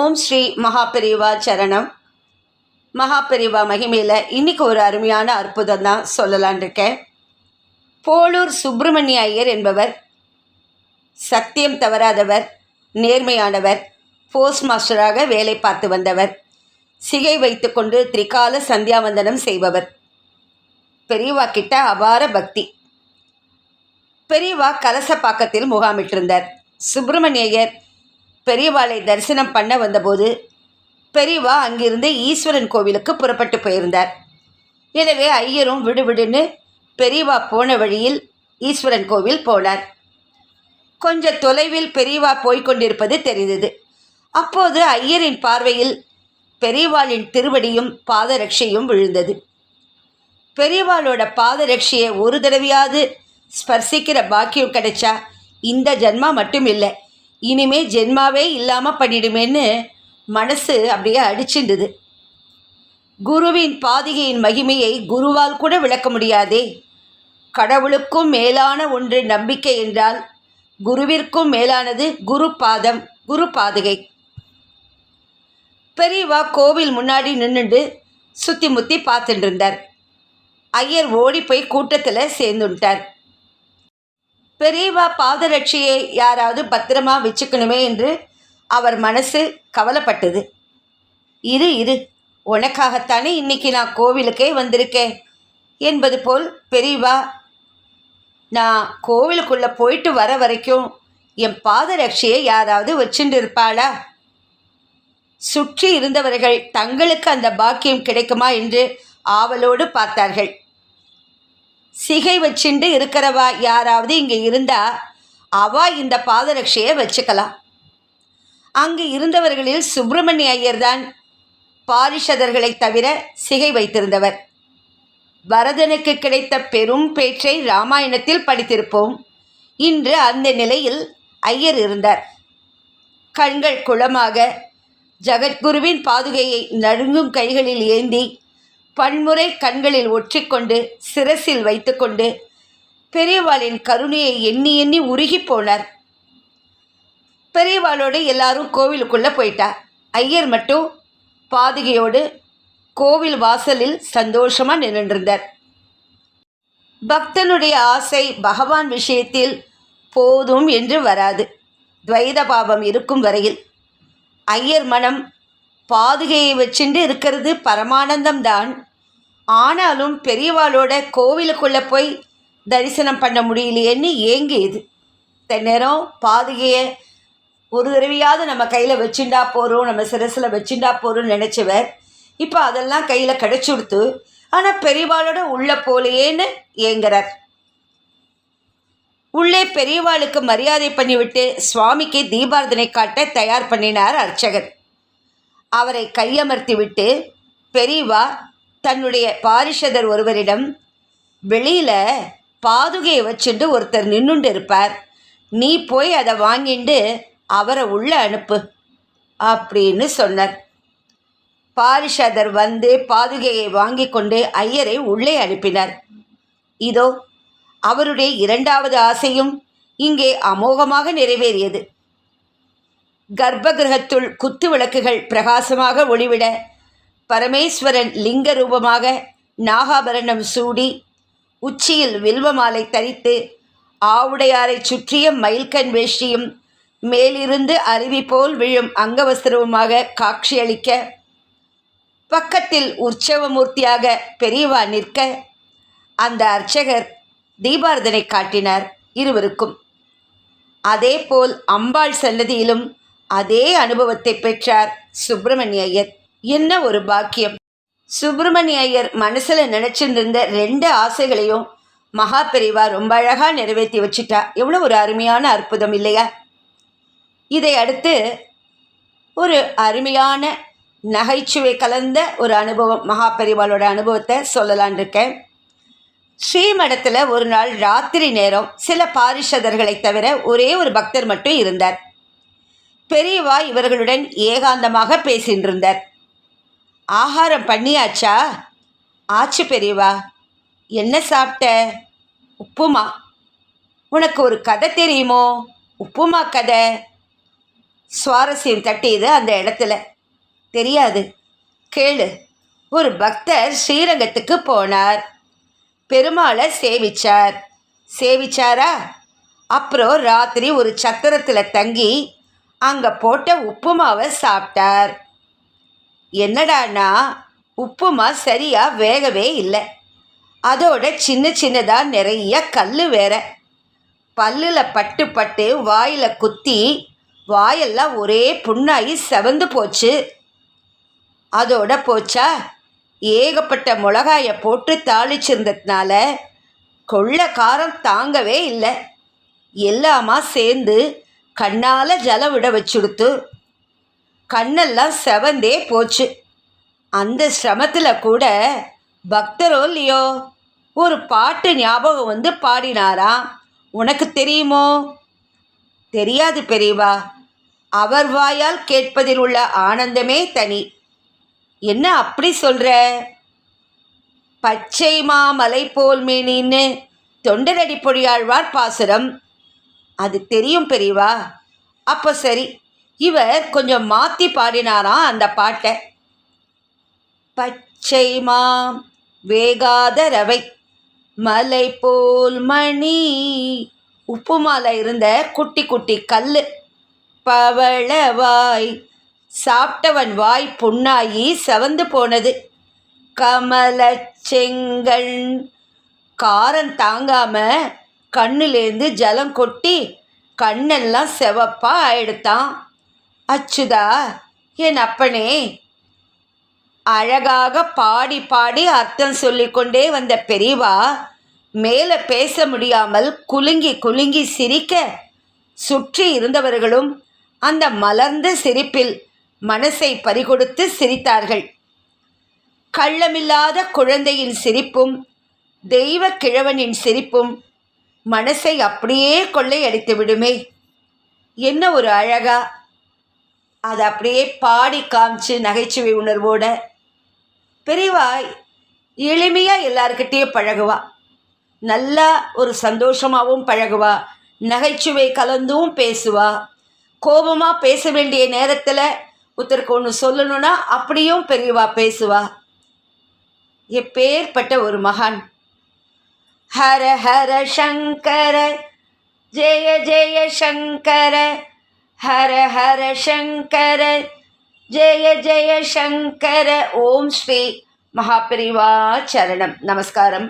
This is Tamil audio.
ஓம் ஸ்ரீ மகாபெரிவா சரணம். மகாபெரிவா மகிமையில் இன்னைக்கு ஒரு அருமையான அற்புதம் தான் சொல்லலான் இருக்கேன். போலூர் சுப்பிரமணிய ஐயர் என்பவர் சத்தியம் தவறாதவர் நேர்மையானவர் போஸ்ட் மாஸ்டராக வேலை பார்த்து வந்தவர் சிகை வைத்துக்கொண்டு திரிகால சந்தியாவந்தனம் செய்பவர். பெரியவா கிட்ட அபார பக்தி. பெரியவா கலசப்பாக்கத்தில் முகாமிட்டிருந்தார். சுப்பிரமணியர் பெரியவாளை தரிசனம் பண்ண வந்தபோது பெரியவா அங்கிருந்து ஈஸ்வரன் கோவிலுக்கு புறப்பட்டு போயிருந்தார். எனவே ஐயரும் விடுவிடுன்னு பெரியவா போன வழியில் ஈஸ்வரன் கோவில் போனார். கொஞ்ச தொலைவில் பெரியவா போய்கொண்டிருப்பது தெரிந்தது. அப்போது ஐயரின் பார்வையில் பெரியவாளின் திருவடியும் பாதரட்சையும் விழுந்தது. பெரியவாளோட பாதரட்சையை ஒரு தடவையாவது ஸ்பர்சிக்கிற பாக்கியம் கிடைச்சா இந்த ஜென்மா மட்டும் இல்லை இனிமே ஜென்மாவே இல்லாமல் பண்ணிடுமேன்னு மனசு அப்படியே அடிச்சிருந்தது குருவின் பாதிகையின் மகிமையை குருவால் கூட விளக்க முடியாதே. கடவுளுக்கும் மேலான ஒன்று நம்பிக்கை என்றால் குருவிற்கும் மேலானது குரு பாதம் குரு பாதுகை. பெரியவா கோவில் முன்னாடி நின்றுண்டு சுற்றி முத்தி பார்த்துட்டு இருந்தார். ஐயர் ஓடி போய் கூட்டத்தில் சேர்ந்துட்டார். பெரியவா பாதரட்சியை யாராவது பத்திரமா வச்சுக்கணுமே என்று அவர் மனசு கவலைப்பட்டது. இரு இரு. உனக்காகத்தானே இன்னைக்கு நான் கோவிலுக்கே வந்திருக்கேன் என்பது போல் பெரியவா நான் கோவிலுக்குள்ளே போயிட்டு வர வரைக்கும் என் பாதரட்சியை யாராவது வச்சுட்டு இருப்பாளா சுற்றி இருந்தவர்கள் தங்களுக்கு அந்த பாக்கியம் கிடைக்குமா? என்று ஆவலோடு பார்த்தார்கள். சிகை வச்சுண்டு இருக்கிறவா யாராவது இங்கே இருந்தா அவா இந்த பாதரட்சையை வச்சுக்கலாம். அங்கு இருந்தவர்களில் சுப்பிரமணிய ஐயர் தான் பாரிஷதர்களை தவிர சிகை வைத்திருந்தவர். பரதனுக்கு கிடைத்த பெரும் பேச்சை ராமாயணத்தில் படித்திருப்போம். இன்று அந்த நிலையில் ஐயர் இருந்தார். கண்கள் குளமாக ஜகத்குருவின் பாதுகையை நடுங்கும் கைகளில் ஏந்தி பன்முறை கண்களில் ஒற்றிக்கொண்டு சிரசில் வைத்துக்கொண்டு பெரியவாளின் கருணையை எண்ணி எண்ணி உருகி போனார். பெரியவாளோடு எல்லாரும் கோவிலுக்குள்ளே போயிட்டார். ஐயர் மட்டும் பாதுகையோடு கோவில் வாசலில் சந்தோஷமாக நின்றுருந்தார். பக்தனுடைய ஆசை பகவான் விஷயத்தில் போதும் என்று வராது. துவைத பாவம் இருக்கும் வரையில். ஐயர் மனம் பாதுகையை வச்சுட்டு இருக்கிறது பரமானந்தம்தான். ஆனாலும் பெரியவாளோட கோவிலுக்குள்ளே போய் தரிசனம் பண்ண முடியலையேன்னு ஏங்கியது. தென்னேரம் பாதுகையை ஒரு தடவையாவது நம்ம கையில் வச்சுண்டா போகிறோம் நம்ம சிரசில் வச்சுண்டா போகிறோம்னு நினச்சவர் இப்போ அதெல்லாம் கையில் கிடச்சி கொடுத்து ஆனால் பெரியவாளோட உள்ள போலையேன்னு ஏங்குறார். உள்ளே பெரியவாளுக்கு மரியாதை பண்ணிவிட்டு சுவாமிக்கு தீபாரதனை காட்ட தயார் பண்ணினார் அர்ச்சகர். அவரை கையமர்த்திவிட்டு பெரியவா தன்னுடைய பாரிஷதர் ஒருவரிடம் வெளியில் பாதுகையை வச்சுட்டு ஒருத்தர் நின்றுண்டு இருப்பார். நீ போய் அதை வாங்கிண்டு அவரை உள்ளே அனுப்பு அப்படின்னு சொன்னார். பாரிஷதர் வந்து பாதுகையை வாங்கி கொண்டு ஐயரை உள்ளே அனுப்பினார். இதோ அவருடைய இரண்டாவது ஆசையும் இங்கே அமோகமாக நிறைவேறியது. கர்ப்பகிரகத்துள் குத்து விளக்குகள் பிரகாசமாக ஒளிவிட பரமேஸ்வரன் லிங்க ரூபமாக நாகாபரணம் சூடி உச்சியில் வில்வ மாலை தரித்து ஆவுடையாரை சுற்றிய மயில்கண் வேஷ்டியும் மேலிருந்து அருவி போல் விழும் அங்கவஸ்திரவுமாக காட்சியளிக்க பக்கத்தில் உற்சவமூர்த்தியாக பெரியவா நிற்க அந்த அர்ச்சகர் தீபாரதனை காட்டினார் இருவருக்கும். அதேபோல் அம்பாள் சன்னதியிலும் அதே அனுபவத்தை பெற்றார் சுப்பிரமணிய ஐயர். என்ன ஒரு பாக்கியம். சுப்பிரமணிய ஐயர் மனசில் நினச்சிருந்த ரெண்டு ஆசைகளையும் மகா பெரிவா ரொம்ப அழகாக நிறைவேற்றி வச்சுட்டா. எவ்வளோ ஒரு அருமையான அற்புதம் இல்லையா? இதை அடுத்து ஒரு அருமையான நகைச்சுவை கலந்த ஒரு அனுபவம் மகா பெரிவாளோட அனுபவத்தை சொல்லலான் இருக்கேன். ஸ்ரீமடத்தில் ஒரு நாள் ராத்திரி நேரம் சில பாரிஷதர்களை தவிர ஒரே ஒரு பக்தர் மட்டும் இருந்தார். பெரியவா இவர்களுடன் ஏகாந்தமாக பேசின்றிருந்தார் ஆகாரம் பண்ணியாச்சா? ஆச்சு பெரியவா. என்ன சாப்பிட்ட? உப்புமா. உனக்கு ஒரு கதை தெரியுமோ? உப்புமா கதை. சுவாரஸ்யம் தட்டியது அந்த இடத்துல. தெரியாது. கேளு. ஒரு பக்தர் ஸ்ரீரங்கத்துக்கு போனார். பெருமாளை சேவிச்சார். சேவிச்சாரா? அப்புறம் ராத்திரி ஒரு சத்திரத்தில் தங்கி அங்கே போட்ட உப்புமாவை சாப்பிட்டார். என்னடான்னா உப்புமா சரியாக வேகவே இல்லை. அதோட சின்ன சின்னதாக நிறைய கல் வேற. பல்லில் பட்டு பட்டு வாயில் குத்தி வாயெல்லாம் ஒரே புண்ணாகி செவந்து போச்சு. அதோட போச்சா? ஏகப்பட்ட மிளகாயை போட்டு தாளிச்சிருந்ததுனால கொள்ள காரம் தாங்கவே இல்லை. எல்லாமா சேர்ந்து கண்ணால் ஜலம் விட வச்சுடுத்து. கண்ணெல்லாம் செவந்தே போச்சு. அந்த சிரமத்தில் கூட பக்தரோ இல்லையோ ஒரு பாட்டு ஞாபகம் வந்து பாடினாராம் உனக்கு தெரியுமோ? தெரியாது பெரியவா. அவர் வாயால் கேட்பதில் உள்ள ஆனந்தமே தனி. என்ன அப்படி சொல்கிற பச்சை மாமலை போல் மேனின்னு தொண்டரடி பொழியாழ்வார் பாசுரம். அது தெரியும் பெரியவா? அப்போ சரி இவர் கொஞ்சம் மாற்றி பாடினாராம் அந்த பாட்டை. பச்சை மாம் வேகாத ரவை மலை போல் மணி. உப்புமால இருந்த குட்டி குட்டி கல் பவளவாய் சாப்பிட்டவன் வாய் புண்ணாகி செவந்து போனது. கமல செங்கண் காரம் தாங்காமல் கண்ணுலேருந்து ஜலம் கொட்டி கண்ணெல்லாம் செவப்பா ஆயிடுத்தான் அச்சுதா என் அப்பனே! அழகாக பாடி பாடி அர்த்தம் சொல்லிக்கொண்டே வந்த பெரியவா மேலே பேச முடியாமல் குலுங்கி குலுங்கி சிரிக்க சுற்றி இருந்தவர்களும் அந்த மலர்ந்த சிரிப்பில் மனசை பறிகொடுத்து சிரித்தார்கள். கள்ளமில்லாத குழந்தையின் சிரிப்பும் தெய்வ கிழவனின் சிரிப்பும் மனசை அப்படியே கொள்ளையடித்து விடுமே. என்ன ஒரு அழகா? அதை அப்படியே பாடி காமிச்சு நகைச்சுவை உணர்வோட. பெரியவா எளிமையாக எல்லாருக்கிட்டேயும் பழகுவா. நல்லா ஒரு சந்தோஷமாகவும் பழகுவா. நகைச்சுவை கலந்தும் பேசுவா. கோபமாக பேச வேண்டிய நேரத்தில் ஒருத்தருக்கு ஒன்று சொல்லணும்னா அப்படியும் பெரியவா பேசுவா. எப்பேற்பட்ட ஒரு மகான். ஹர ஹர சங்கர ஜெய ஜெய சங்கர ஹர ஹர சங்கர ஜெய ஜெய சங்கர. ஓம் ஸ்ரீ மகாபிரிவா சரணம். நமஸ்காரம்.